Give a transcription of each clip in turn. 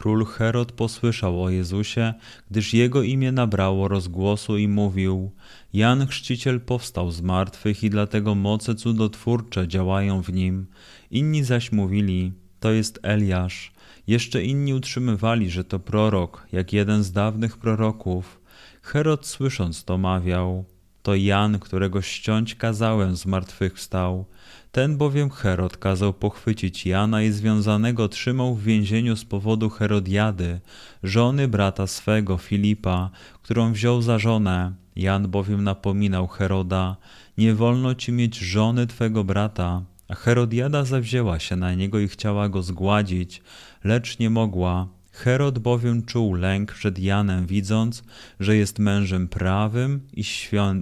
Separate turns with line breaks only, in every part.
Król Herod posłyszał o Jezusie, gdyż jego imię nabrało rozgłosu i mówił: Jan Chrzciciel powstał z martwych i dlatego moce cudotwórcze działają w nim. Inni zaś mówili: To jest Eliasz. Jeszcze inni utrzymywali, że to prorok, jak jeden z dawnych proroków. Herod słysząc to mawiał: To Jan, którego ściąć kazałem, zmartwychwstał. Ten bowiem Herod kazał pochwycić Jana i związanego trzymał w więzieniu z powodu Herodiady, żony brata swego Filipa, którą wziął za żonę. Jan bowiem napominał Heroda, nie wolno ci mieć żony twego brata. A Herodiada zawzięła się na niego i chciała go zgładzić, lecz nie mogła. Herod bowiem czuł lęk przed Janem, widząc, że jest mężem prawym i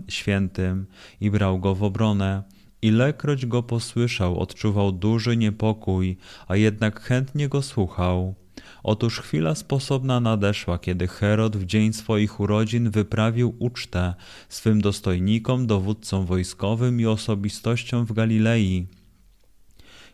świętym, i brał go w obronę. Ilekroć go posłyszał, odczuwał duży niepokój, a jednak chętnie go słuchał. Otóż chwila sposobna nadeszła, kiedy Herod w dzień swoich urodzin wyprawił ucztę swym dostojnikom, dowódcom wojskowym i osobistościom w Galilei.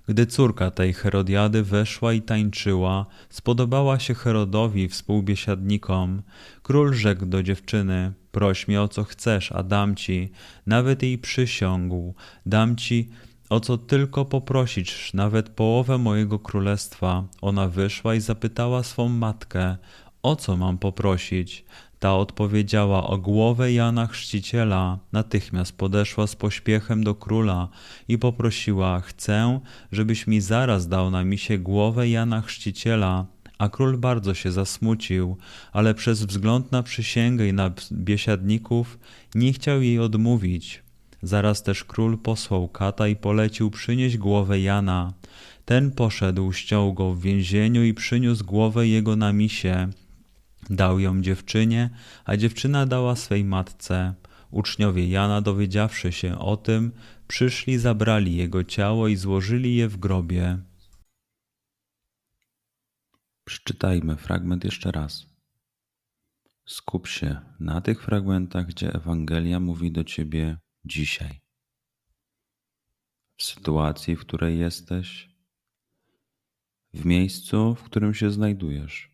Gdy córka tej Herodiady weszła i tańczyła, spodobała się Herodowi współbiesiadnikom. Król rzekł do dziewczyny: Proś mnie o co chcesz, a dam ci. Nawet jej przysiągł: Dam ci o co tylko poprosisz, nawet połowę mojego królestwa. Ona wyszła i zapytała swą matkę: O co mam poprosić? Ta odpowiedziała o głowę Jana Chrzciciela. Natychmiast podeszła z pośpiechem do króla i poprosiła: Chcę, żebyś mi zaraz dał na misie głowę Jana Chrzciciela. A król bardzo się zasmucił, ale przez wzgląd na przysięgę i na biesiadników nie chciał jej odmówić. Zaraz też król posłał kata i polecił przynieść głowę Jana. Ten poszedł, ściął go w więzieniu i przyniósł głowę jego na misie. Dał ją dziewczynie, a dziewczyna dała swej matce. Uczniowie Jana, dowiedziawszy się o tym, przyszli, zabrali jego ciało i złożyli je w grobie.
Przeczytajmy fragment jeszcze raz. Skup się na tych fragmentach, gdzie Ewangelia mówi do ciebie dzisiaj. W sytuacji, w której jesteś, w miejscu, w którym się znajdujesz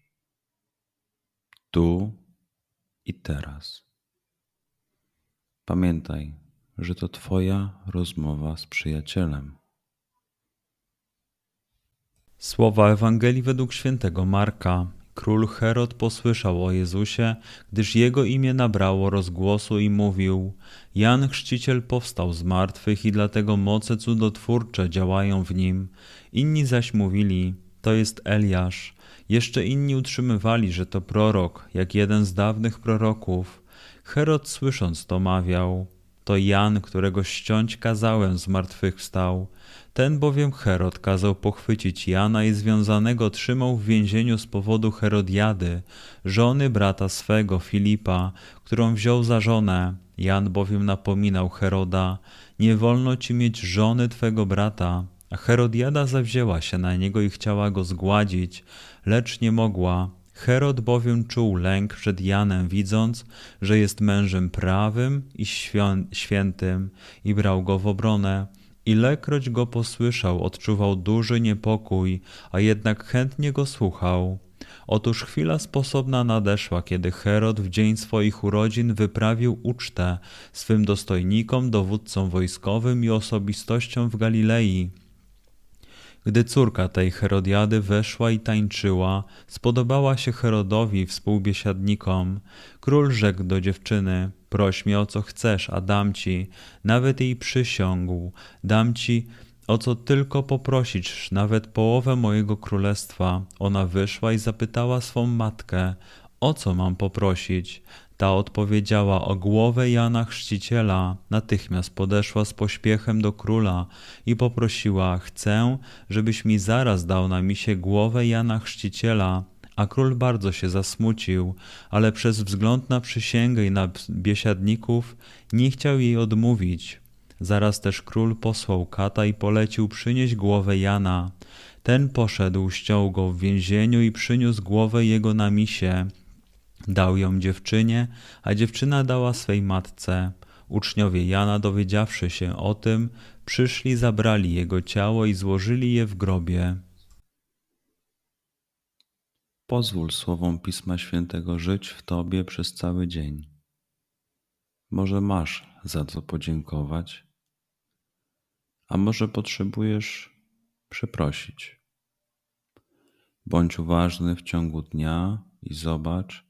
tu i teraz. Pamiętaj, że to Twoja rozmowa z przyjacielem.
Słowa Ewangelii według świętego Marka. Król Herod posłyszał o Jezusie, gdyż jego imię nabrało rozgłosu i mówił: Jan Chrzciciel powstał z martwych i dlatego moce cudotwórcze działają w nim. Inni zaś mówili: To jest Eliasz. Jeszcze inni utrzymywali, że to prorok, jak jeden z dawnych proroków. Herod słysząc to mawiał, to Jan, którego ściąć kazałem, zmartwychwstał. Ten bowiem Herod kazał pochwycić Jana i związanego trzymał w więzieniu z powodu Herodiady, żony brata swego Filipa, którą wziął za żonę. Jan bowiem napominał Heroda, nie wolno ci mieć żony twego brata. A Herodiada zawzięła się na niego i chciała go zgładzić, lecz nie mogła. Herod bowiem czuł lęk przed Janem, widząc, że jest mężem prawym i świętym, i brał go w obronę. Ilekroć go posłyszał, odczuwał duży niepokój, a jednak chętnie go słuchał. Otóż chwila sposobna nadeszła, kiedy Herod w dzień swoich urodzin wyprawił ucztę swym dostojnikom, dowódcom wojskowym i osobistościom w Galilei. Gdy córka tej Herodiady weszła i tańczyła, spodobała się Herodowi współbiesiadnikom. Król rzekł do dziewczyny: Proś mnie o co chcesz, a dam ci. Nawet jej przysiągł: Dam ci o co tylko poprosisz, nawet połowę mojego królestwa. Ona wyszła i zapytała swą matkę: O co mam poprosić? Ta odpowiedziała o głowę Jana Chrzciciela. Natychmiast podeszła z pośpiechem do króla i poprosiła: Chcę, żebyś mi zaraz dał na misie głowę Jana Chrzciciela. A król bardzo się zasmucił, ale przez wzgląd na przysięgę i na biesiadników nie chciał jej odmówić. Zaraz też król posłał kata i polecił przynieść głowę Jana. Ten poszedł, ściął go w więzieniu i przyniósł głowę jego na misie. Dał ją dziewczynie, a dziewczyna dała swej matce. Uczniowie Jana, dowiedziawszy się o tym, przyszli, zabrali jego ciało i złożyli je w grobie.
Pozwól słowom Pisma Świętego żyć w Tobie przez cały dzień. Może masz za co podziękować, a może potrzebujesz przeprosić. Bądź uważny w ciągu dnia i zobacz,